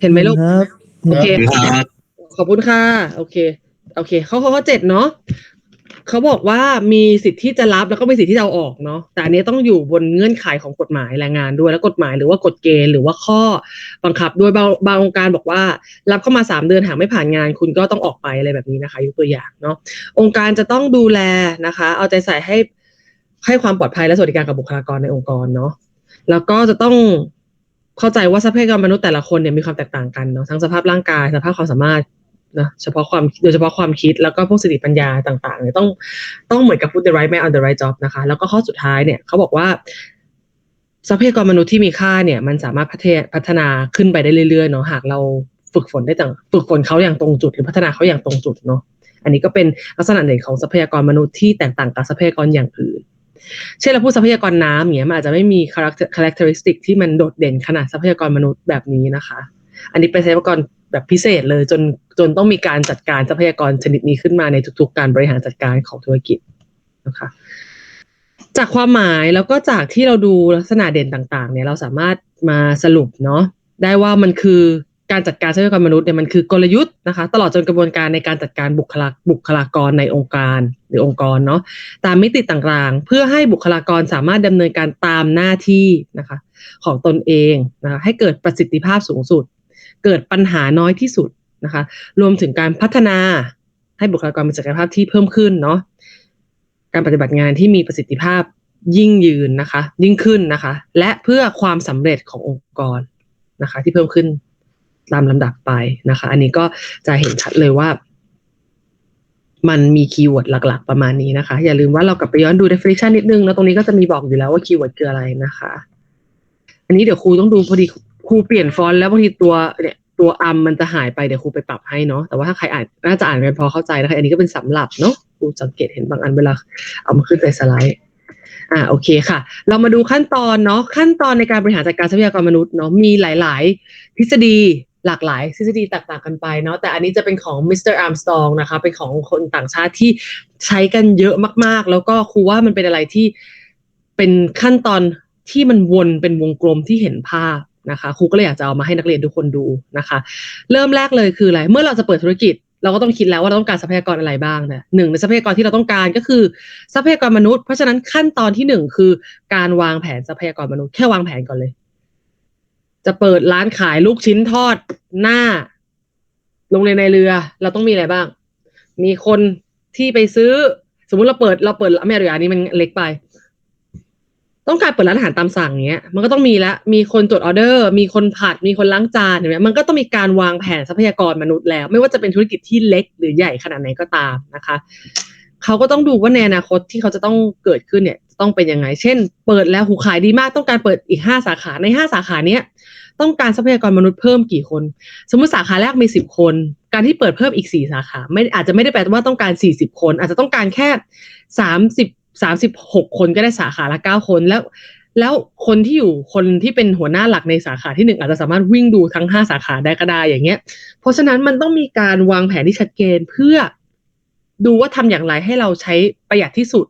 เห็นไหมลูก ครับโอเค ครับขอบคุณค่ะ โอเค โอเคเขาเขาเขาเจ็ดเนาะเขาบอกว่ามีสิทธิ์ที่จะรับแล้วก็มีสิทธิ์ที่จะเอาออกเนาะ แต่อันนี้ต้องอยู่บนเงื่อนไขของกฎหมายแรงงานด้วย แล้วกฎหมายหรือว่ากฎเกณฑ์หรือว่าข้อบังคับด้วยบางบางองค์การบอกว่า รับเข้ามาสามเดือนหากไม่ผ่านงาน คุณก็ต้องออกไปอะไรแบบนี้นะคะยกตัวอย่างเนาะ องค์การจะต้องดูแลนะคะ เอาใจใส่ให้ให้ความปลอดภัยและสวัสดิการกับบุคลากรในองค์กรเนาะ แล้วก็จะต้อง เข้าใจว่าทรัพยากรมนุษย์แต่ละคนเนี่ยมีความแตกต่างกันเนาะทั้งสภาพร่างกายสภาพความสามารถนะเฉพาะความโดยเฉพาะความคิดแล้วก็พวกสติปัญญาต่างๆเนี่ยต้องต้องเหมือนกับ put the right man on the right job นะคะ แล้วก็ข้อสุดท้ายเนี่ยเขาบอกว่าทรัพยากรมนุษย์ที่มีค่าเนี่ยมันสามารถพัฒนาพัฒนาขึ้นไปได้เรื่อยๆเนาะหากเราฝึกฝนได้ต่างฝึกฝนเขาอย่างตรงจุด หรือพัฒนาเขาอย่างตรงจุดเนาะอันนี้ก็เป็นลักษณะเด่นของทรัพยากรมนุษย์ที่แตกต่างกับทรัพยากรอย่างอื่น เช่นเราพูดทรัพยากรน้ำอย่างเงี้ยมันอาจจะไม่มี characteristic ที่มันโดดเด่นขนาดทรัพยากรมนุษย์แบบนี้นะคะ อันนี้เป็นทรัพยากรแบบพิเศษเลยจนจนต้องมีการจัดการทรัพยากรชนิดนี้ขึ้นมาในทุกๆ การบริหารจัดการของธุรกิจนะคะ จากความหมายแล้วก็จากที่เราดูลักษณะเด่นต่าง ๆ เนี่ยเราสามารถมาสรุปเนาะได้ว่ามันคือ การจัดการทรัพยากรมนุษย์เนี่ยมันคือกลยุทธ์นะคะ ตลอดจนกระบวนการในการจัดการบุคลาบุคลากรในองค์การหรือองค์กรเนาะตามมิติต่างๆ เพื่อให้บุคลากรสามารถดำเนินการตามหน้าที่นะคะ ของตนเองนะคะให้เกิดประสิทธิภาพสูงสุด เกิดปัญหาน้อยที่สุดนะคะ รวมถึงการพัฒนาให้บุคลากรมีศักยภาพที่เพิ่มขึ้นเนาะการปฏิบัติงานที่มีประสิทธิภาพยิ่งยืนนะคะ ยิ่งขึ้นนะคะ และเพื่อความสำเร็จขององค์กรนะคะ ที่เพิ่มขึ้น ตามลำดับไปนะคะ อันนี้ก็จะเห็นชัดเลยว่า มันมีคีย์เวิร์ดหลัก ๆ ประมาณนี้นะคะ อย่าลืมว่าเรากลับไปย้อนดู definition นิดนึงแล้วตรงนี้ก็จะมีบอกอยู่แล้วว่าคีย์เวิร์ดคืออะไรนะคะ อันนี้เดี๋ยวครูต้องดูพอดีครูเปลี่ยนฟอนต์แล้วบางทีตัวเนี่ยตัวอัมมันจะหายไปเดี๋ยวครูไปปรับให้เนาะแต่ว่าถ้าใครอ่านน่าจะอ่านกันพอเข้าใจนะคะ อันนี้ก็เป็นสำหรับเนาะครูสังเกตเห็นบางอันเวลาเอามาขึ้นในสไลด์อ่าโอเคค่ะ เรามาดูขั้นตอนเนาะขั้นตอนในการบริหารจัดการทรัพยากรมนุษย์เนาะมีหลาย ๆ ทฤษฎี หลากหลายทฤษฎีแตกต่างกันไปเนาะแต่อันนี้จะเป็นของมิสเตอร์อาร์มสตองนะคะเป็นของคนต่างชาติที่ใช้กันเยอะมากๆ แล้วก็ครูว่ามันเป็นอะไรที่เป็นขั้นตอนที่มันวนเป็นวงกลมที่เห็นภาพนะคะครูก็เลยอยากจะเอามาให้นักเรียนทุกคนดูนะคะ เริ่มแรกเลยคืออะไรเมื่อเราจะเปิดธุรกิจ เราก็ต้องคิดแล้วว่าเราต้องการทรัพยากรอะไรบ้างนะหนึ่งในทรัพยากรที่เราต้องการก็คือทรัพยากรมนุษย์เพราะฉะนั้นขั้นตอนที่หนึ่งคือการวางแผนทรัพยากรมนุษย์แค่วางแผนก่อนเลย จะเปิดร้านขายลูกชิ้นทอดหน้าโรงเรียนในเรือ เราต้องมีอะไรบ้าง มีคนที่ไปซื้อ สมมุติเราเปิดเราเปิดไม่เอาดีกว่าอันนี้มันเล็กไป ต้องการเปิดร้านอาหารตามสั่งเนี้ย มันก็ต้องมีละมีคนจดออเดอร์ มีคนผัด มีคนล้างจานเห็นไหมมันก็ต้องมีการวางแผนทรัพยากรมนุษย์แล้ว ไม่ว่าจะเป็นธุรกิจที่เล็กหรือใหญ่ขนาดไหนก็ตามนะคะเขาก็ต้องดูว่าในอนาคตที่เขาจะต้องเกิดขึ้นเนี่ย ต้องเป็นยังไง เช่น เปิดแล้วหูขายดีมากต้องการเปิดอีกห้าสาขาในห้าสาขาเนี้ยต้องการทรัพยากรมนุษย์เพิ่มกี่คน สมมติสาขาแรกมีสิบคน การที่เปิดเพิ่มอีกสี่สาขา ไม่อาจจะไม่ได้แปลว่าต้องการสี่สิบคน อาจจะต้องการแค่สามสิบสามสิบหกคนก็ได้สาขาละเก้าคนแล้ว แล้วคนที่อยู่คนที่เป็นหัวหน้าหลักในสาขาที่หนึ่งอาจจะสามารถวิ่งดูทั้งห้าสาขาได้ก็ได้อย่างเงี้ย เพราะฉะนั้นมันต้องมีการวางแผนที่ชัดเจนเพื่อดูว่าทำอย่างไรให้เราใช้ประหยัดที่สุด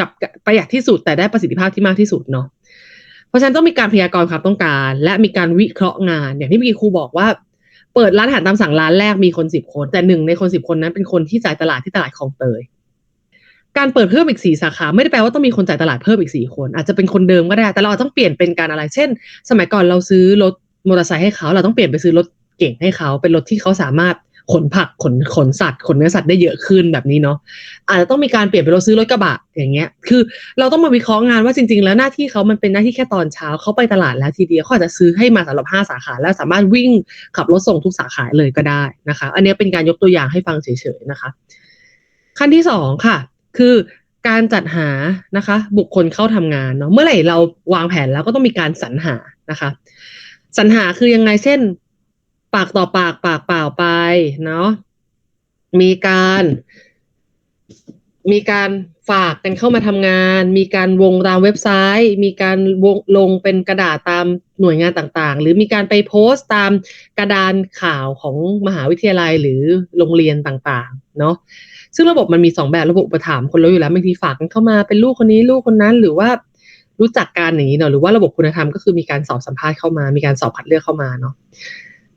กับประหยัดที่สุดแต่ได้ประสิทธิภาพที่มากที่สุดเนาะเพราะฉะนั้นต้องมีการพยากรณ์ความต้องการ และมีการวิเคราะห์งาน อย่างที่เมื่อกี้ครูบอกว่า เปิดร้านอาหารตามสั่งร้านแรกมีคนสิบคน แต่หนึ่งในคนสิบคนนั้นเป็นคนที่จ่ายตลาดที่ตลาดคลองเตยการเปิดเพิ่มอีกสี่สาขาไม่ได้แปลว่าต้องมีคนจ่ายตลาดเพิ่มอีกสี่คน อาจจะเป็นคนเดิมก็ได้ แต่เราต้องเปลี่ยนเป็นการอะไร เช่น สมัยก่อนเราซื้อรถมอเตอร์ไซค์ให้เขา เราต้องเปลี่ยนไปซื้อรถเก่งให้เขา เป็นรถที่เขาสามารถ ขนผักขนขนสัตว์ขนเนื้อสัตว์ได้เยอะขึ้นแบบนี้เนาะอาจจะต้องมีการเปลี่ยนเป็นรถซื้อรถกระบะอย่างเงี้ย คือเราต้องมาวิเคราะห์งานว่าจริง ๆ แล้วหน้าที่เขามันเป็นหน้าที่แค่ตอนเช้าเขาไปตลาดแล้วทีเดียวเขาอาจจะซื้อให้มาสำหรับห้าสาขา แล้วสามารถวิ่งขับรถส่งทุกสาขาเลยก็ได้นะคะ อันนี้เป็นการยกตัวอย่างให้ฟังเฉยๆนะคะ ขั้นที่สองค่ะ คือการจัดหานะคะ บุคคลเข้าทำงานเนาะเมื่อไหร่เราวางแผนแล้วก็ต้องมีการสรรหานะคะสรรหาคือยังไงเช่น ปากต่อปากปากเปล่าไปเนาะมีการ มีการฝากกันเข้ามาทำงาน มีการวงตามเว็บไซต์ มีการวงลงเป็นกระดาษตามหน่วยงานต่างๆ หรือมีการไปโพสต์ตามกระดานข่าวของมหาวิทยาลัยหรือโรงเรียนต่างๆ เนาะซึ่งระบบมันมีสองแบบระบบอุปถัมคนเรู้อยู่แล้วบางทีฝากกันเข้ามาเป็นลูกคนนี้ลูกคนนั้นหรือว่ารู้จักกันอย่างนี้เนาะหรือว่าระบบคุณธรรมก็คือมีการสอบสัมภาษณ์เข้ามา มีการสอบคัดเลือกเข้ามาเนาะ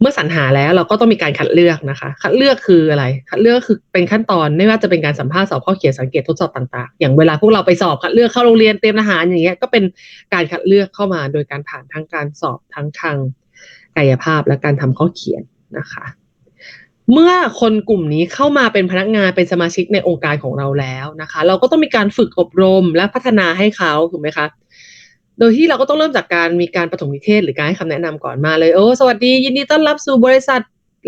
เมื่อสรรหาแล้วเราก็ต้องมีการคัดเลือกนะคะ คัดเลือกคืออะไร คัดเลือกคือเป็นขั้นตอนไม่ว่าจะเป็นการสัมภาษณ์สอบข้อเขียนสังเกตทดสอบต่างๆ อย่างเวลาพวกเราไปสอบคัดเลือกเข้าโรงเรียนเตรียมทหารอย่างเงี้ยก็เป็นการคัดเลือกเข้ามา โดยการผ่านทั้งการสอบทั้งทางกายภาพและการทำข้อเขียนนะคะ เมื่อคนกลุ่มนี้เข้ามาเป็นพนักงานเป็นสมาชิกในองค์การของเราแล้วนะคะ เราก็ต้องมีการฝึกอบรมและพัฒนาให้เขาถูกไหมคะ โดยที่เราก็ต้องเริ่มจากการมีการปฐมนิเทศหรือการให้คำแนะนำก่อนมาเลยโอ้สวัสดียินดีต้อนรับสู่บริษัท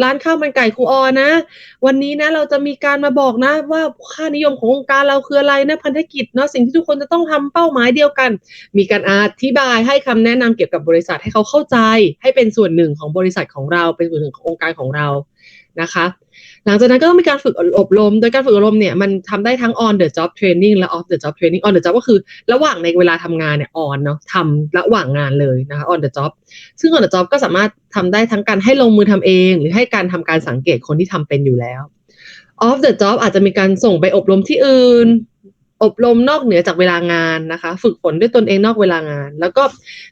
ร้านข้าวมันไก่ครูออนะ วันนี้นะเราจะมีการมาบอกนะ ว่าค่านิยมขององค์การเราคืออะไรนะพันธกิจเนาะสิ่งที่ทุกคนจะต้องทำเป้าหมายเดียวกัน มีการอธิบายให้คำแนะนำเกี่ยวกับบริษัทให้เขาเข้าใจ ให้เป็นส่วนหนึ่งของบริษัทของเราเป็นส่วนหนึ่งขององค์การของเรานะคะ หลังจากนั้นก็ต้องมีการฝึกอบรม โดยการฝึกอบรมเนี่ยมันทำได้ทั้ง on the job training และ off the job training on the job ก็คือระหว่างในเวลาทำงานเนี่ย on เนาะทำระหว่างงานเลยนะคะ on the job ซึ่ง on the job ก็สามารถทำได้ทั้งการให้ลงมือทำเอง หรือให้การทำการสังเกตคนที่ทำเป็นอยู่แล้ว off the job อาจจะมีการส่งไปอบรมที่อื่น อบรมนอกเหนือจากเวลางานนะคะ ฝึกฝนด้วยตนเองนอกเวลางาน แล้วก็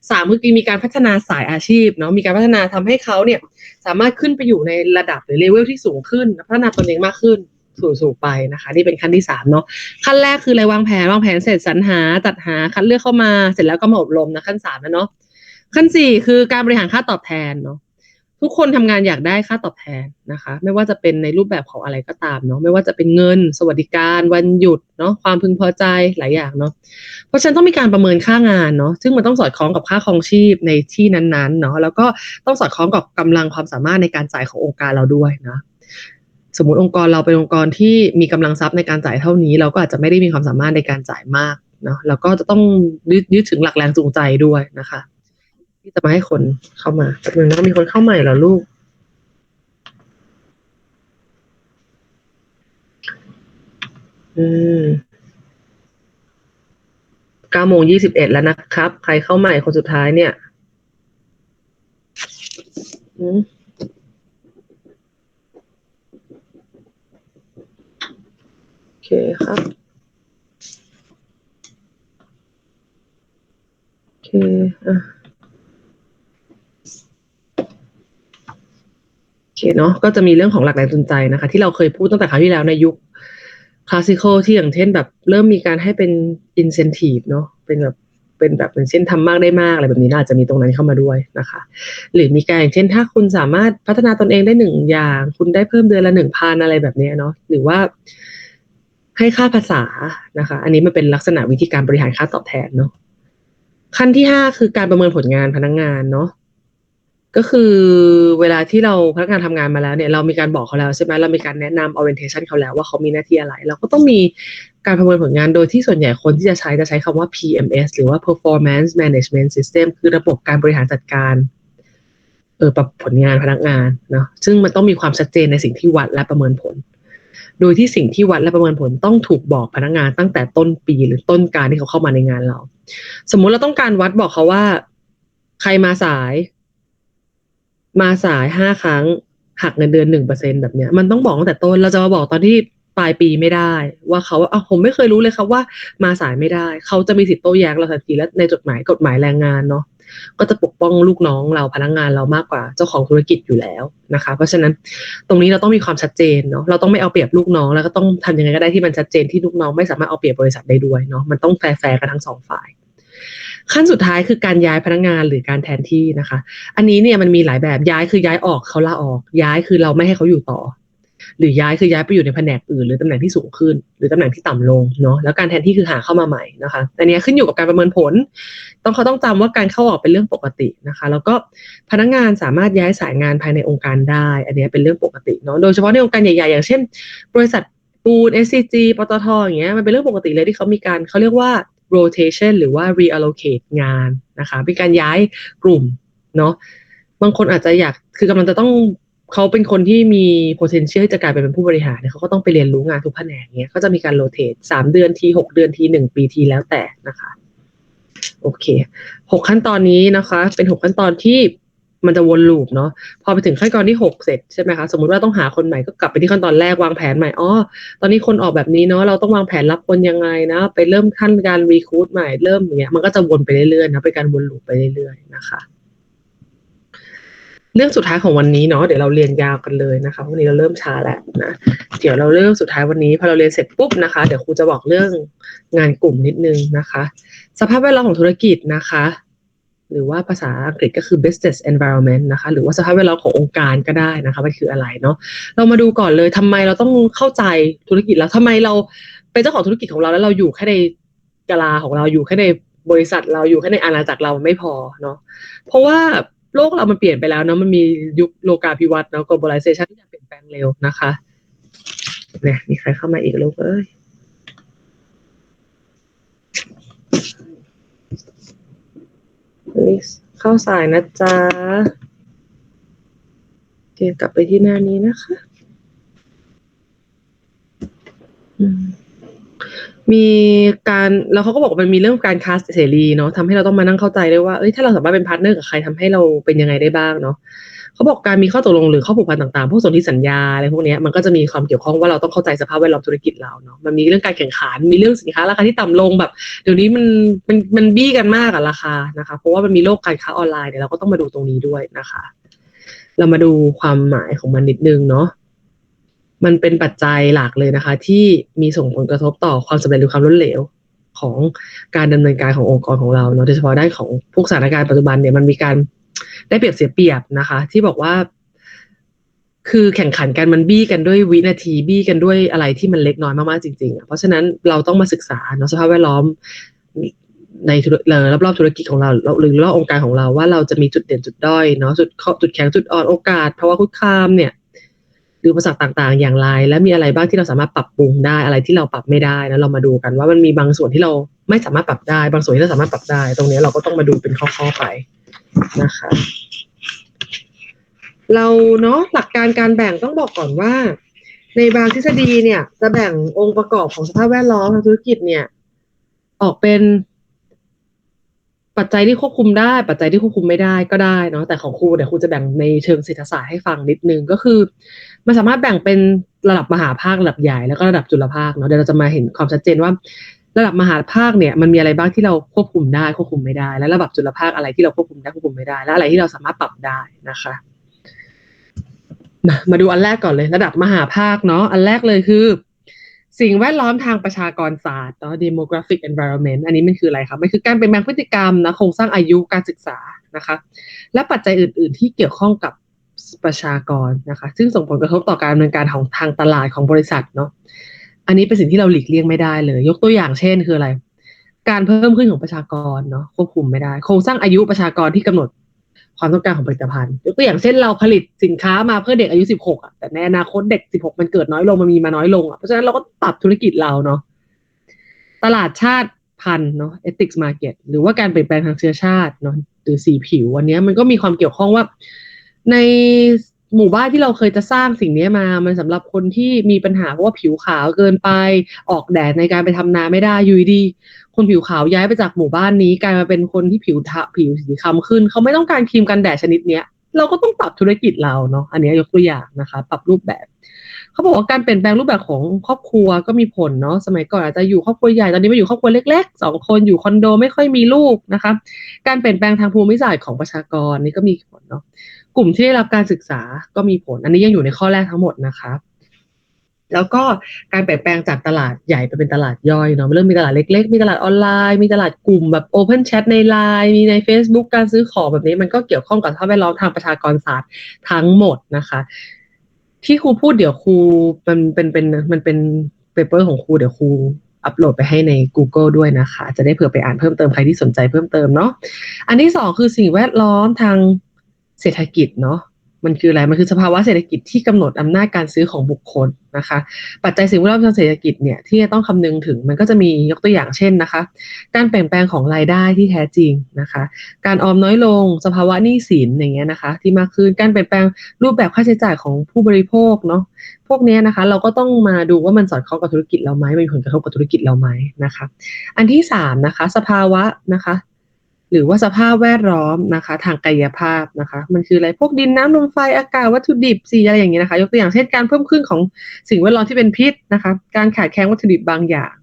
สามคือมีการพัฒนาสายอาชีพเนาะมีการพัฒนาทำให้เขาเนี่ยสามารถขึ้นไปอยู่ในระดับหรือเลเวลที่สูงขึ้น พัฒนาตนเองมากขึ้นสู่สู่ไปนะคะนี่เป็นขั้นที่สามเนาะขั้นแรกคืออะไรวางแผนวางแผนเสร็จสรรหาจัดหาคัดเลือกเข้ามาเสร็จแล้วก็มาอบรมนะขั้นสามนะเนาะขั้นสี่คือการบริหารค่าตอบแทนเนาะ ทุกคนทำงานอยากได้ค่าตอบแทนนะคะ ไม่ว่าจะเป็นในรูปแบบของอะไรก็ตามเนาะไม่ว่าจะเป็นเงิน สวัสดิการวันหยุดเนาะความพึงพอใจหลายอย่างเนาะเพราะฉะนั้นต้องมีการประเมินค่างานเนาะซึ่งมันต้องสอดคล้องกับค่าครองชีพในที่นั้นๆเนาะแล้วก็ต้องสอดคล้องกับกำลังความสามารถในการจ่ายขององค์การเราด้วยนะสมมติองค์กรเราเป็นองค์กรที่มีกำลังทรัพย์ในการจ่ายเท่านี้ เราก็อาจจะไม่ได้มีความสามารถในการจ่ายมากเนาะแล้วก็จะต้องยึดถึงหลักแรงจูงใจด้วยนะคะ ที่จะมาให้คนเข้ามาแป๊บนึงนะมีคนเข้าใหม่เหรอลูก อืมเก้าโมงยี่สิบเอ็ดแล้วนะครับ ใครเข้าใหม่คนสุดท้ายเนี่ยอืมโอเคครับโอเคอะ โอ เคเนาะก็จะมีเรื่องของหลักแรงจูงใจนะคะ ที่เราเคยพูดตั้งแต่คราวที่แล้วในยุคคลาสสิคอลที่อย่างเช่นแบบเริ่มมีการให้เป็น incentive เนาะเป็นแบบเป็นแบบเหมือนเช่นทำมากได้มากอะไรแบบนี้อาจจะมีตรงนั้นเข้ามาด้วยนะคะ หรือมีการอย่างเช่นถ้าคุณสามารถพัฒนาตนเองได้หนึ่งอย่าง คุณได้เพิ่มเดือนละหนึ่งพันอะไรแบบนี้เนาะหรือว่าให้ค่าภาษานะคะ อันนี้มันเป็นลักษณะวิธีการบริหารค่าตอบแทนเนาะขั้นที่ห้าคือการประเมินผลงานพนักงงานเนาะ ก็คือเวลาที่เราพนักงานทำงานมาแล้วเนี่ยเรามีการบอกเขาแล้วใช่ไหมเรามีการแนะนำ orientation เขาแล้วว่าเขามีหน้าที่อะไร เราก็ต้องมีการประเมินผลงานโดยที่ส่วนใหญ่คนที่จะใช้จะใช้คำว่า PMS หรือว่า performance management system คือระบบการบริหารจัดการเออปรับผลงานพนักงานเนาะซึ่งมันต้องมีความชัดเจนในสิ่งที่วัดและประเมินผล โดยที่สิ่งที่วัดและประเมินผลต้องถูกบอกพนักงานตั้งแต่ต้นปีหรือต้นการที่เขาเข้ามาในงานเรา สมมุติเราต้องการวัดบอกเขาว่า ใครมาสาย มาสายห้าครั้ง หักเงินเดือนหนึ่งเปอร์เซ็นแบบเนี้ยมันต้องบอกตั้งแต่ต้นเราจะมาบอกตอนที่ปลายปีไม่ได้ ว่าเขาว่าผมไม่เคยรู้เลยครับว่ามาสายไม่ได้ เขาจะมีสิทธิ์โต้แย้งเราทันทีและในจดหมายกฎหมายแรงงานเนาะก็จะปกป้องลูกน้องเราพนักงงานเรามากกว่าเจ้าของธุรกิจอยู่แล้วนะคะ เพราะฉะนั้นตรงนี้เราต้องมีความชัดเจนเนาะเราต้องไม่เอาเปรียบลูกน้องแล้วก็ต้องทำยังไงก็ได้ที่มันชัดเจนที่ลูกน้องไม่สามารถเอาเปรียบ บริษัทได้ด้วยเนาะมันต้องแฟร์กันทั้งสองฝ่าย ขั้นสุดท้ายคือการย้ายพนักงานหรือการแทนที่นะคะ อันนี้เนี่ยมันมีหลายแบบย้ายคือย้ายออกเขาลาออก ย้ายคือเราไม่ให้เขาอยู่ต่อ หรือย้ายคือย้ายไปอยู่ในแผนกอื่น หรือตำแหน่งที่สูงขึ้น หรือตำแหน่งที่ต่ำลงเนาะแล้วการแทนที่คือหาเข้ามาใหม่นะคะอันนี้ขึ้นอยู่กับการประเมินผล ต้องเขาต้องจำว่าการเข้าออกเป็นเรื่องปกตินะคะ แล้วก็พนักงานสามารถย้ายสายงานภายในองค์การได้ อันนี้เป็นเรื่องปกติเนาะโดยเฉพาะในองค์การใหญ่ๆอย่างเช่น บริษัทปูน SCG ปตทอย่างเงี้ยมันเป็นเรื่องปกติเลยที่เขามีการเขาเรียกว่า rotation หรือว่า reallocate งานนะคะเป็นการย้ายกลุ่มเนาะบางคนอาจจะอยากคือกำลังจะต้องเขาเป็นคนที่มี potential จะกลายเป็นผู้บริหารเนี่ยเขาก็ต้องไปเรียนรู้งานทุกแผนกเนี้ยก็จะมีการ rotate สามเดือนทีหกเดือนทีหนึ่งปีทีแล้วแต่นะคะโอเคหกขั้นตอนนี้นะคะ เป็นหกขั้นตอนที่ มันจะวนลูปเนาะพอไปถึงขั้นตอนที่หกเสร็จใช่ไหมคะสมมติว่าต้องหาคนใหม่ก็กลับไปที่ขั้นตอนแรกวางแผนใหม่อ๋อตอนนี้คนออกแบบนี้เนาะเราต้องวางแผนรับคนยังไงนะ ไปเริ่มขั้นการรีคูดใหม่เริ่มอย่างเงี้ยมันก็จะวนไปเรื่อยๆนะเป็นการวนลูปไปเรื่อยๆนะคะ เรื่องสุดท้ายของวันนี้เนาะเดี๋ยวเราเรียนยาวกันเลยนะคะวันนี้เราเริ่มช้าแล้วนะเดี๋ยวเราเริ่มสุดท้ายวันนี้พอเราเรียนเสร็จปุ๊บนะคะ เดี๋ยวครูจะบอกเรื่องงานกลุ่มนิดนึงนะคะ สภาพแวดล้อมของธุรกิจนะคะ หรือว่าภาษาอังกฤษก็คือ business environment นะคะ หรือว่าสภาพแวดล้อมขององค์การก็ได้นะคะมันคืออะไรเนาะเรามาดูก่อนเลยทำไมเราต้องเข้าใจธุรกิจแล้วทำไมเราเป็นเจ้าของธุรกิจของเราแล้วเราอยู่แค่ในกลาของเราอยู่แค่ในบริษัทเราอยู่แค่ในอาณาจักรเราไม่พอเนาะเพราะว่าโลกเรามันเปลี่ยนไปแล้วเนาะมันมียุคโลกาภิวัตน์เนาะ globalization ที่เปลี่ยนแปลงเร็วนะคะเนี่ยมีใครเข้ามาอีกลูกเอ้ย เข้าสายนะจ๊ะเดี๋ยวกลับไปที่หน้านี้นะคะมีการแล้วเขาก็บอกว่ามันมีเรื่องการค้าเสรีเนาะทำให้เราต้องมานั่งเข้าใจด้วยว่าเอ้ยถ้าเราสามารถเป็นพาร์ทเนอร์กับใครทำให้เราเป็นยังไงได้บ้างเนาะ เขาบอกการมีข้อตกลงหรือข้อผูกพันต่างๆ พวกสนธิสัญญาอะไรพวกนี้มันก็จะมีความเกี่ยวข้องว่าเราต้องเข้าใจสภาพแวดล้อมธุรกิจเราเนาะมันมีเรื่องการแข่งขันมีเรื่องสินค้าราคาที่ต่ำลงแบบ เดี๋ยวนี้มันมันมันบี้กันมากอะราคานะคะเพราะว่ามันมีโลกการค้าออนไลน์เดี๋ยวเราก็ต้องมาดูตรงนี้ด้วยนะคะ เรามาดูความหมายของมันนิดนึงเนาะมันเป็นปัจจัยหลักเลยนะคะ ที่มีส่งผลกระทบต่อความสำเร็จหรือความล้มเหลวของการดำเนินการขององค์กรของเราเนาะโดยเฉพาะด้านของพวกสถานการณ์ปัจจุบันเนี่ยมันมีการ ได้เปรียบเสียเปรียบนะคะ ที่บอกว่า คือแข่งขันกันมันบี้กันด้วยวินาทีบี้กันด้วยอะไรที่มันเล็กน้อยมากๆจริงๆเพราะฉะนั้นเราต้องมาศึกษาเนาะสภาพแวดล้อมในรอบๆธุรกิจของเราหรือรอบองค์การของเราว่าเราจะมีจุดเด่นจุดด้อยเนาะจุดจุดแข็งจุดอ่อนโอกาสภาวะคุกคามเนี่ยหรือภาษาต่างๆ อย่างไร และมีอะไรบ้างที่เราสามารถปรับปรุงได้อะไรที่เราปรับไม่ได้นะเรามาดูกันว่ามันมีบางส่วนที่เราไม่สามารถปรับได้ บางส่วนที่เราสามารถปรับได้ ตรงนี้เราก็ต้องมาดูเป็นข้อๆไป นะคะ เราเนาะหลักการการแบ่งต้องบอกก่อนว่า ในบางทฤษฎีเนี่ย จะแบ่งองค์ประกอบของสภาพแวดล้อมทางธุรกิจเนี่ย ออกเป็นปัจจัยที่ควบคุมได้ ปัจจัยที่ควบคุมไม่ได้ก็ได้เนาะแต่ของครูเดี๋ยวครูจะแบ่งในเชิงเศรษฐศาสตร์ให้ฟังนิดนึงก็คือ มันสามารถแบ่งเป็นระดับมหาภาคระดับใหญ่แล้วก็ระดับจุลภาคเนาะเดี๋ยวเราจะมาเห็นความชัดเจนว่า ระดับมหาภาคเนี่ยมันมีอะไรบ้างที่เราควบคุมได้ควบคุมไม่ได้ และระดับจุลภาคอะไรที่เราควบคุมได้ควบคุมไม่ได้ และอะไรที่เราสามารถปรับได้นะคะมาดูอันแรกก่อนเลย ระดับมหาภาคเนาะอันแรกเลยคือ สิ่งแวดล้อมทางประชากรศาสตร์เนาะ demographic environment อันนี้มันคืออะไรครับมันคือการเปลี่ยนแปลงพฤติกรรมนะโครงสร้างอายุการศึกษานะคะ และปัจจัยอื่น ๆ ที่เกี่ยวข้องกับประชากรนะคะ ซึ่งส่งผลกระทบต่อการดำเนินการของทางตลาดของบริษัทเนาะ อันนี้เป็นสิ่งที่เราหลีกเลี่ยงไม่ได้เลย ยกตัวอย่างเช่นคืออะไร การเพิ่มขึ้นของประชากรเนาะควบคุมไม่ได้ โครงสร้างอายุประชากรที่กำหนดความต้องการของผลิตภัณฑ์ยกตัวอย่างเช่นเราผลิตสินค้ามาเพื่อเด็กอายุ 16อะแต่ในอนาคตเด็ก 16 มันเกิดน้อยลงมันมีมาน้อยลงอะเพราะฉะนั้นเราก็ปรับธุรกิจเราเนาะตลาดชาติพันธุ์เนาะ ethics market หรือว่าการเปลี่ยนแปลงทางเชื้อชาติเนาะหรือสีผิววันนี้มันก็มีความเกี่ยวข้องว่าใน หมู่บ้านที่เราเคยจะสร้างสิ่งนี้มา มันสำหรับคนที่มีปัญหาเพราะว่าผิวขาวเกินไป ออกแดดในการไปทำนาไม่ได้อยู่ดี คนผิวขาวย้ายไปจากหมู่บ้านนี้กลายมาเป็นคนที่ผิวทะผิวสีคล้ำขึ้น เขาไม่ต้องการครีมกันแดดชนิดเนี้ย เราก็ต้องปรับธุรกิจเราเนาะ อันนี้ยกตัวอย่างนะคะ ปรับรูปแบบ เขาบอกว่าการเปลี่ยนแปลงรูปแบบของครอบครัวก็มีผลเนาะ สมัยก่อนอาจจะอยู่ครอบครัวใหญ่ ตอนนี้มาอยู่ครอบครัวเล็กๆสองคนอยู่คอนโดไม่ค่อยมีลูกนะคะ การเปลี่ยนแปลงทางภูมิศาสตร์ของประชากรนี่ก็มีผลเนาะ กลุ่มที่ได้รับการศึกษาก็มีผล อันนี้ยังอยู่ในข้อแรกทั้งหมดนะคะแล้วก็การเปลี่ยนแปลงจากตลาดใหญ่ไปเป็นตลาดย่อยเนาะเริ่มมีตลาดเล็กๆ มีตลาดออนไลน์ มีตลาดกลุ่มแบบโอเพนแชทในไลน์มีใน Facebook การซื้อของแบบนี้ มันก็เกี่ยวข้องกับสภาพแวดล้อมทางประชากรศาสตร์ทั้งหมดนะคะ ที่ครูพูดเดี๋ยวครูมันเป็นเป็นมันเป็นเปเปอร์ของครูเดี๋ยวครูอัปโหลดไปให้ใน Google ด้วยนะคะ จะได้เผื่อไปอ่านเพิ่มเติมใครที่สนใจเพิ่มเติมเนาะอันที่สองคือสิ่งแวดล้อมทาง เศรษฐกิจเนาะมันคืออะไรมันคือสภาวะเศรษฐกิจที่กำหนดอำนาจการซื้อของบุคคลนะคะ ปัจจัยสิ่งแวดล้อมทางเศรษฐกิจเนี่ยที่จะต้องคำนึงถึงมันก็จะมียกตัวอย่างเช่นนะคะ การเปลี่ยนแปลงของรายได้ที่แท้จริงนะคะ การออมน้อยลงสภาวะหนี้สินอย่างเงี้ยนะคะ ที่มากขึ้นการเปลี่ยนแปลงรูปแบบค่าใช้จ่ายของผู้บริโภคเนาะพวกนี้นะคะ เราก็ต้องมาดูว่ามันสอดคล้องกับธุรกิจเราไหมมีผลกระทบกับธุรกิจเราไหมนะคะ อันที่สามนะคะสภาวะนะคะ หรือว่าสภาพแวดล้อมนะคะ ทางกายภาพนะคะ มันคืออะไรพวกดินน้ำลมไฟอากาศวัตถุดิบสีอะไรอย่างเงี้ยนะคะ ยกตัวอย่างเช่นการเพิ่มขึ้นของสิ่งแวดล้อมที่เป็นพิษนะคะ การขาดแคลนวัตถุดิบบางอย่าง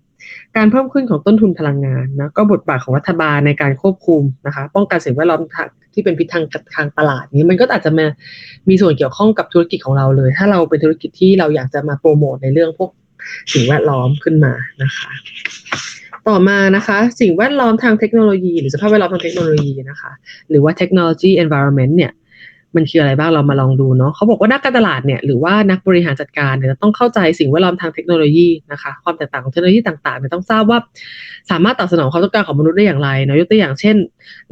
การเพิ่มขึ้นของต้นทุนพลังงานนะก็บทบาทของรัฐบาลในการควบคุมนะคะ ป้องกันสิ่งแวดล้อมที่เป็นพิษทางทางตลาดนี้มันก็อาจจะมามีส่วนเกี่ยวข้องกับธุรกิจของเราเลย ถ้าเราเป็นธุรกิจที่เราอยากจะมาโปรโมทในเรื่องพวกสิ่งแวดล้อมขึ้นมานะคะ ต่อมานะคะ สิ่งแวดล้อมทางเทคโนโลยี หรือสภาพแวดล้อมทางเทคโนโลยีนะคะ หรือว่า technology environment เนี่ยมันคืออะไรบ้างเรามาลองดูเนาะเขาบอกว่านักการตลาดเนี่ยหรือว่านักบริหารจัดการเนี่ยต้องเข้าใจสิ่งแวดล้อมทางเทคโนโลยีนะคะความแตกต่างของเทคโนโลยีต่างๆเนี่ยต้องทราบว่าสามารถตอบสนองความต้องการของมนุษย์ได้อย่างไรเนาะยกตัวอย่างเช่น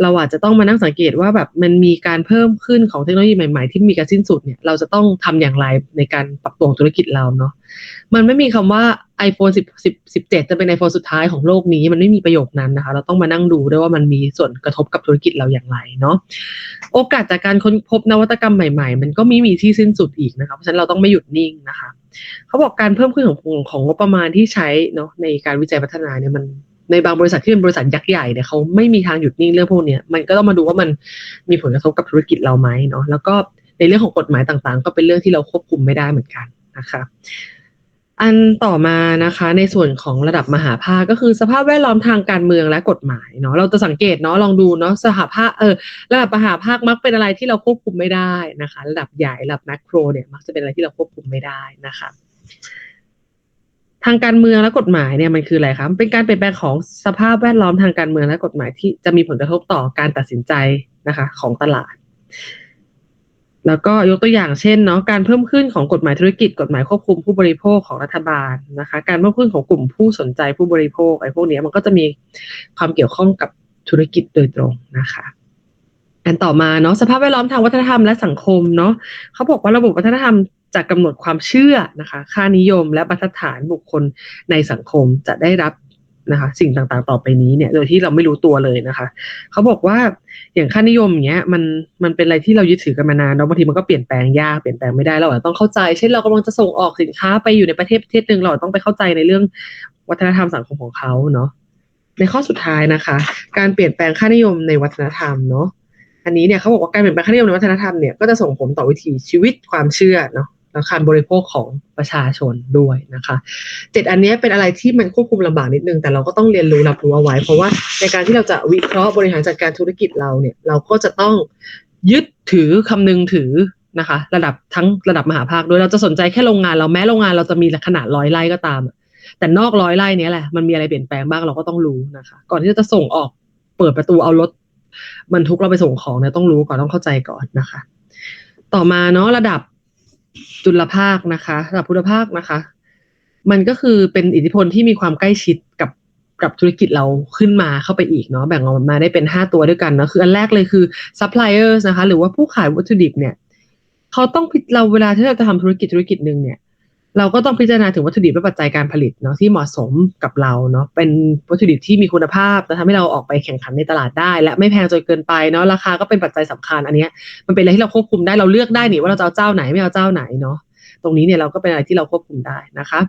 เราอาจจะต้องมานั่งสังเกตว่าแบบมันมีการเพิ่มขึ้นของเทคโนโลยีใหม่ๆ ที่มีการสิ้นสุดเนี่ยเราจะต้องทำอย่างไรในการปรับตัวธุรกิจเราเนาะมันไม่มีคำว่า iPhone 10 10 17 จะเป็น iPhone สุดท้ายของโลกนี้ มันไม่มีประโยคนั้นนะคะ เราต้องมานั่งดูด้วยว่ามันมีส่วนกระทบกับธุรกิจเราอย่างไรเนาะโอกาสจากการค้นพบนวัตกรรมใหม่ๆ มันก็มีมีที่สิ้นสุดอีกนะคะเพราะฉะนั้นเราต้องไม่หยุดนิ่งนะคะเขาบอกการเพิ่มขึ้นของของงบประมาณที่ใช้เนาะในการวิจัยพัฒนาเนี่ยมันในบางบริษัทที่เป็นบริษัทยักษ์ใหญ่เนี่ยเขาไม่มีทางหยุดนิ่งเรื่องพวกนี้มันก็ต้องมาดูว่ามันมีผลกระทบกับธุรกิจเราไหมเนาะแล้วก็ในเรื่องของกฎหมายต่างๆ ก็เป็นเรื่องที่เราควบคุมไม่ได้เหมือนกันนะคะ อันต่อมานะคะ ในส่วนของระดับมหาภาคก็คือสภาพแวดล้อมทางการเมืองและกฎหมายเนาะเราจะสังเกตเนาะลองดูเนาะสหภาพเออระดับมหาภาคมักเป็นอะไรที่เราควบคุมไม่ได้นะคะ ระดับใหญ่ระดับแมกโครเนี่ยมักจะเป็นอะไรที่เราควบคุมไม่ได้นะคะทางการเมืองและกฎหมายเนี่ยมันคืออะไรคะเป็นการเปลี่ยนแปลงของสภาพแวดล้อมทางการเมืองและกฎหมายที่จะมีผลกระทบต่อการตัดสินใจนะคะ ของตลาด แล้วก็ยกตัวอย่างเช่นเนาะการเพิ่มขึ้นของกฎหมายธุรกิจ กฎหมายควบคุมผู้บริโภคของรัฐบาลนะคะ การเพิ่มขึ้นของกลุ่มผู้สนใจผู้บริโภคไอ้พวกนี้มันก็จะมีความเกี่ยวข้องกับธุรกิจโดยตรงนะคะอันต่อมาเนาะสภาพแวดล้อมทางวัฒนธรรมและสังคมเนาะเขาบอกว่าระบบวัฒนธรรมจะกำหนดความเชื่อนะคะ ค่านิยมและบรรทัดฐานบุคคลในสังคมจะได้รับ นะคะ สิ่งต่างๆ ต่อไปนี้เนี่ย โดยที่เราไม่รู้ตัวเลยนะคะเขาบอกว่าอย่างค่านิยมอย่างเงี้ยมันมันเป็นอะไรที่เรายึดถือกันมานานแล้วบางทีมันก็เปลี่ยนแปลงยากเปลี่ยนแปลงไม่ได้เราต้องเข้าใจ เช่นเรากำลังจะส่งออกสินค้าไปอยู่ในประเทศประเทศหนึ่งเราต้องไปเข้าใจในเรื่องวัฒนธรรมสังคมของเขาเนาะในข้อสุดท้ายนะคะ การเปลี่ยนแปลงค่านิยมในวัฒนธรรมเนาะอันนี้เนี่ยเขาบอกว่าการเปลี่ยนแปลงค่านิยมในวัฒนธรรมเนี่ยก็จะส่งผลต่อวิถีชีวิตความเชื่อเนาะ การบริโภคของประชาชนด้วยนะคะเจ็ดอันนี้เป็นอะไรที่มันควบคุมลำบากนิดนึง แต่เราก็ต้องเรียนรู้รับรู้เอาไว้ เพราะว่าในการที่เราจะวิเคราะห์บริหารจัดการธุรกิจเราเนี่ยเราก็จะต้องยึดถือคำนึงถือนะคะ ระดับทั้งระดับมหาภาคโดยเราจะสนใจแค่โรงงานเราแม้โรงงานเราจะมีขนาดร้อยไร่ก็ตาม แต่นอกร้อยไร่นี้แหละมันมีอะไรเปลี่ยนแปลงบ้างเราก็ต้องรู้นะคะ ก่อนที่จะส่งออกเปิดประตูเอารถบรรทุกเราไปส่งของเนี่ยต้องรู้ก่อนต้องเข้าใจก่อนนะคะ ต่อมาเนาะระดับ จุลภาคนะคะระดับพุทธภาคนะคะ มันก็คือเป็นอิทธิพลที่มีความใกล้ชิดกับกับธุรกิจเราขึ้นมาเข้าไปอีกเนาะแบ่งออกมาได้เป็นห้าตัวด้วยกันเนาะคืออันแรกเลยคือซัพพลายเออร์นะคะ หรือว่าผู้ขายวัตถุดิบเนี่ย เขาต้องเราเวลาที่เราจะทำธุรกิจธุรกิจหนึ่งเนี่ย เราก็ต้องพิจารณาถึงวัตถุดิบและปัจจัยการผลิตเนาะที่เหมาะสมกับเราเนาะเป็นวัตถุดิบที่มีคุณภาพจะทำให้เราออกไปแข่งขันในตลาดได้ และไม่แพงจนเกินไปเนาะราคาก็เป็นปัจจัยสำคัญอันนี้มันเป็นอะไรที่เราควบคุมได้เราเลือกได้นี่ว่าเราจะเอาเจ้าไหนไม่เอาเจ้าไหนเนาะตรงนี้เนี่ยเราก็เป็นอะไรที่เราควบคุมได้นะคะ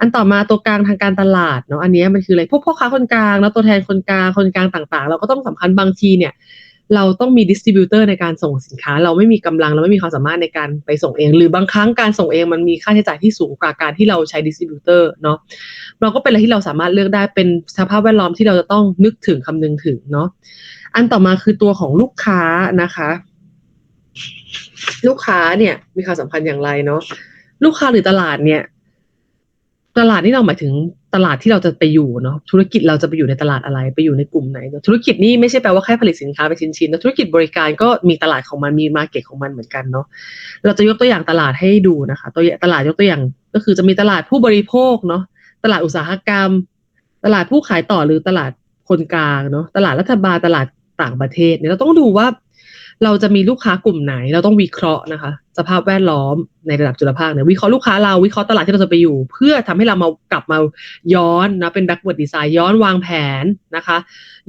อันต่อมาตัวกลางทางการตลาดเนาะอันนี้มันคืออะไรพวกพ่อค้าคนกลางแล้วตัวแทนคนกลางคนกลางต่างๆ เราก็ต้องสำคัญบางทีเนี่ย เราต้องมีดิสติบิวเตอร์ในการส่งสินค้า เราไม่มีกำลังเราไม่มีความสามารถในการไปส่งเอง หรือบางครั้งการส่งเองมันมีค่าใช้จ่ายที่สูงกว่าการที่เราใช้ดิสติบิวเตอร์เนาะเราก็เป็นอะไรที่เราสามารถเลือกได้เป็นสภาพแวดล้อมที่เราจะต้องนึกถึงคำนึงถึงเนาะอันต่อมาคือตัวของลูกค้านะคะ ลูกค้าเนี่ย มีความสำคัญอย่างไรเนาะลูกค้าหรือตลาดเนี่ย ตลาดที่เราหมายถึงตลาดที่เราจะไปอยู่เนาะธุรกิจเราจะไปอยู่ในตลาดอะไรไปอยู่ในกลุ่มไหน ธุรกิจนี่ไม่ใช่แปลว่าแค่ผลิตสินค้าไปชิ้นๆนะธุรกิจบริการก็มีตลาดของมันมีมาร์เก็ตของมันเหมือนกันเนาะเราจะยกตัวอย่างตลาดให้ดูนะคะ ตัวตลาดยกตัวอย่างก็คือจะมีตลาดผู้บริโภคเนาะตลาดอุตสาหกรรม ตลาดผู้ขายต่อหรือตลาดคนกลางเนาะตลาดรัฐบาลตลาดต่างประเทศเนี่ยเราต้องดูว่า เราจะมีลูกค้ากลุ่มไหน เราต้องวิเคราะห์นะคะ สภาพแวดล้อมในระดับจุลภาคเนี่ยวิเคราะห์ลูกค้าเราวิเคราะห์ตลาดที่เราจะไปอยู่ เพื่อทำให้เรามากลับมาย้อนนะเป็น backward design ย้อนวางแผนนะคะ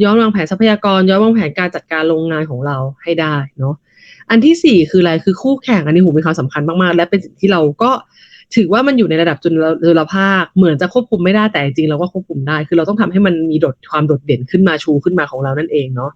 ย้อนวางแผนทรัพยากร ย้อนวางแผนการจัดการโรงงานของเราให้ได้เนาะอันที่สี่คืออะไรคือคู่แข่งอันนี้หูเป็นความสำคัญมากๆ และเป็นสิ่งที่เราก็ถือว่ามันอยู่ในระดับจุลภาค เหมือนจะควบคุมไม่ได้แต่จริงเราก็ควบคุมได้ คือเราต้องทำให้มันมีโดดความโดดเด่นขึ้นมาชูขึ้นมาของเรานั่นเองเนาะ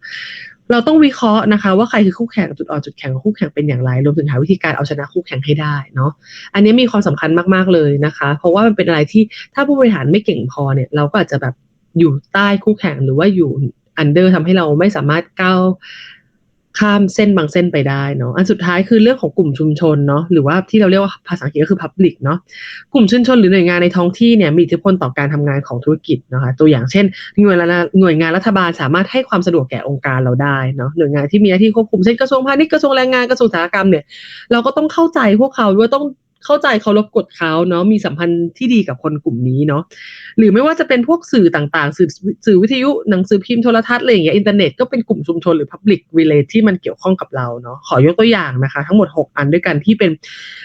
เราต้องวิเคราะห์นะคะ ว่าใครคือคู่แข่งจุดอ่อนจุดแข็งของคู่แข่งเป็นอย่างไร รวมถึงหาวิธีการเอาชนะคู่แข่งให้ได้เนาะอันนี้มีความสำคัญมากๆเลยนะคะ เพราะว่ามันเป็นอะไรที่ถ้าผู้บริหารไม่เก่งพอเนี่ย เราก็อาจจะแบบอยู่ใต้คู่แข่งหรือว่าอยู่อันเดอร์ทำให้เราไม่สามารถก้าว ข้ามเส้นบางเส้นไปได้เนาะอันสุดท้ายคือเรื่องของกลุ่มชุมชนเนาะหรือว่าที่เราเรียกว่าภาษาอังกฤษก็คือ Public เนาะกลุ่มชุมชนหรือหน่วยงานในท้องที่เนี่ยมีอิทธิพลต่อการทำงานของธุรกิจนะคะตัวอย่างเช่นหน่วยละหน่วยงานรัฐบาลสามารถให้ความสะดวกแก่องค์การเราได้เนาะหน่วยงานที่มีหน้าที่ควบคุมเช่นกระทรวงพาณิชย์กระทรวงแรงงานกระทรวงอุตสาหกรรมเนี่ยเราก็ต้องเข้าใจพวกเขาด้วยต้อง เข้าใจเคารพกฎเขาเนาะมีสัมพันธ์ที่ดีกับคนกลุ่มนี้เนาะหรือไม่ว่าจะเป็นพวกสื่อต่างๆ สื่อสื่อวิทยุหนังสือพิมพ์โทรทัศน์อะไรอย่างเงี้ยอินเทอร์เน็ตก็เป็นกลุ่มชุมชนหรือ Public Relate ที่มันเกี่ยวข้องกับเราเนาะขอยกตัวอย่างนะคะ ทั้งหมด 6 อันด้วยกันที่เป็น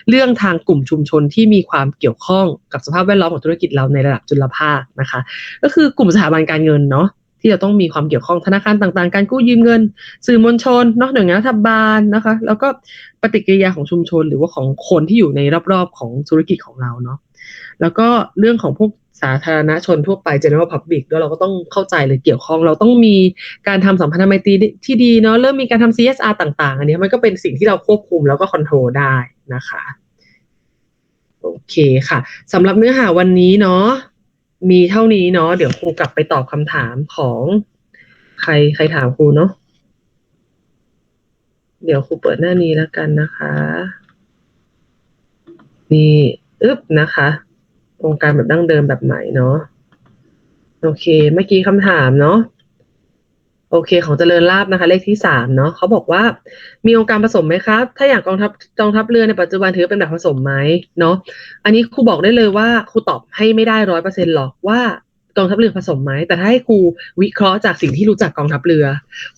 เรื่องทางกลุ่มชุมชนที่มีความเกี่ยวข้องกับสภาพแวดล้อมของธุรกิจเราในระดับจุลภาคนะคะ ก็คือกลุ่มสถาบันการเงินเนาะ ที่จะต้องมีความเกี่ยวข้องธนาคารต่างๆ การกู้ยืมเงิน สื่อมวลชนเนาะหน่วยงานรัฐบาลนะคะ แล้วก็ปฏิกิริยาของชุมชนหรือว่าของคนที่อยู่ในรอบๆของธุรกิจของเราเนาะแล้วก็เรื่องของพวกสาธารณชนทั่วไป general public ด้วยเราก็ต้องเข้าใจเลยเกี่ยวข้อง เราต้องมีการทำสัมพันธไมตรีที่ดีเนาะเริ่มมีการทำ CSR ต่าง ๆ อันนี้มันก็เป็นสิ่งที่เราควบคุมแล้วก็คอนโทรลได้นะคะ โอเคค่ะสำหรับเนื้อหาวันนี้เนาะ มีเท่านี้เนาะเดี๋ยวครูกลับไปตอบคำถามของใครใครถามครูเนาะเดี๋ยวครูเปิดหน้านี้แล้วกันนะคะ นี่อึ๊บนะคะโครงการแบบดั้งเดิมแบบใหม่เนาะโอเค เมื่อกี้คำถามเนาะ โอเค ของเจริญลาบนะคะ เลขที่สามเนาะเขาบอกว่า มีองค์การผสมไหมครับ ถ้าอย่างกองทัพกองทัพเรือในปัจจุบันถือเป็นแบบผสมไหมเนาะอันนี้ครูบอกได้เลยว่าครูตอบให้ไม่ได้ร้อยเปอร์เซ็นต์หรอกว่ากองทัพเรือผสมไหมแต่ถ้าให้ครูวิเคราะห์จากสิ่งที่รู้จักกองทัพเรือ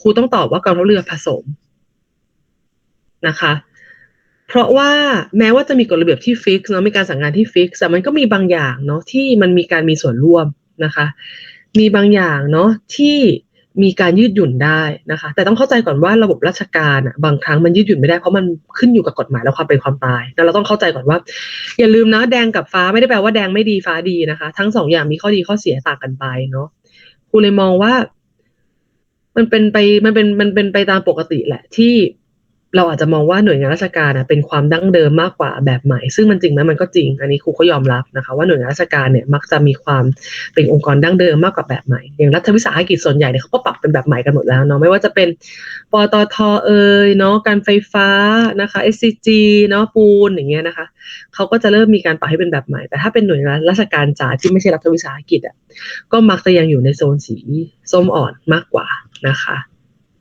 ครูต้องตอบว่ากองทัพเรือผสมนะคะ เพราะว่าแม้ว่าจะมีกฎระเบียบที่ฟิกเนาะมีการสั่งงานที่ฟิกแต่มันก็มีบางอย่างเนาะที่มันมีการมีส่วนร่วมนะคะ มีบางอย่างเนาะที่ มีการยืดหยุ่นได้นะคะ แต่ต้องเข้าใจก่อนว่าระบบราชการอะบางครั้งมันยืดหยุ่นไม่ได้เพราะมันขึ้นอยู่กับกฎหมายและความเป็นความตายแล้วเราต้องเข้าใจก่อนว่า อย่าลืมนะแดงกับฟ้าไม่ได้แปลว่าแดงไม่ดีฟ้าดีนะคะ ทั้งสองอย่างมีข้อดีข้อเสียต่างกันไปเนาะครูเลยมองว่า มันเป็นไปมันเป็นมันเป็นไปตามปกติแหละที่ เราอาจจะมองว่าหน่วยงานราชการเป็นความดั้งเดิมมากกว่าแบบใหม่ ซึ่งมันจริงไหมมันก็จริง อันนี้ครูก็ยอมรับนะคะว่าหน่วยงานราชการเนี่ยมักจะมีความเป็นองค์กรดั้งเดิมมากกว่าแบบใหม่ อย่างรัฐวิสาหกิจส่วนใหญ่เนี่ยเขาก็ปรับเป็นแบบใหม่กันหมดแล้วเนาะไม่ว่าจะเป็นปตทเอ่ยเนาะการไฟฟ้านะคะ SCG เนาะปูนอย่างเงี้ยนะคะเขาก็จะเริ่มมีการปรับให้เป็นแบบใหม่ แต่ถ้าเป็นหน่วยงานราชการจ๋าที่ไม่ใช่รัฐวิสาหกิจอะก็มักจะยังอยู่ในโซนสีส้มอ่อนมากกว่านะคะ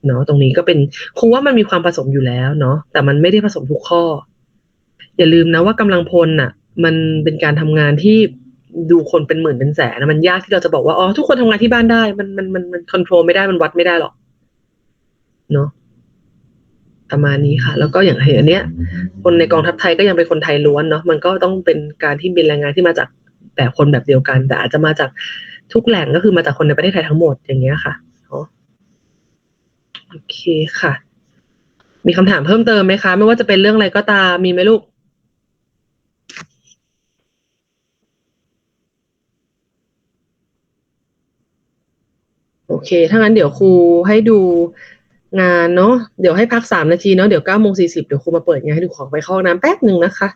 เนาะตรงนี้ก็เป็นครูว่ามันมีความผสมอยู่แล้วเนาะแต่มันไม่ได้ผสมทุกข้อ อย่าลืมนะว่ากำลังพลน่ะ มันเป็นการทำงานที่ดูคนเป็นหมื่นเป็นแสนนะมันยากที่เราจะบอกว่าอ๋อทุกคนทำงานที่บ้านได้ มันมันมันมันคอนโทรลไม่ได้มันวัดไม่ได้หรอกเนาะประมาณนี้ค่ะ แล้วก็อย่างเห็นอันเนี้ย คนในกองทัพไทยก็ยังเป็นคนไทยล้วนเนาะมันก็ต้องเป็นการที่เป็นแรงงานที่มาจากแบบคนแบบเดียวกัน แต่อาจจะมาจากทุกแหล่งก็คือมาจากคนในประเทศไทยทั้งหมดอย่างเงี้ยค่ะ โอเคค่ะ มีคำถามเพิ่มเติมไหมคะ ไม่ว่าจะเป็นเรื่องอะไรก็ตามมีไหมลูก โอเค ถ้างั้นเดี๋ยวครูให้ดูงานเนาะเดี๋ยวให้พักสามนาทีเนาะเดี๋ยวเก้าโมงสี่สิบเดี๋ยวครูมาเปิดงานให้ดูขอไปเข้าน้ำแป๊บหนึ่งนะคะ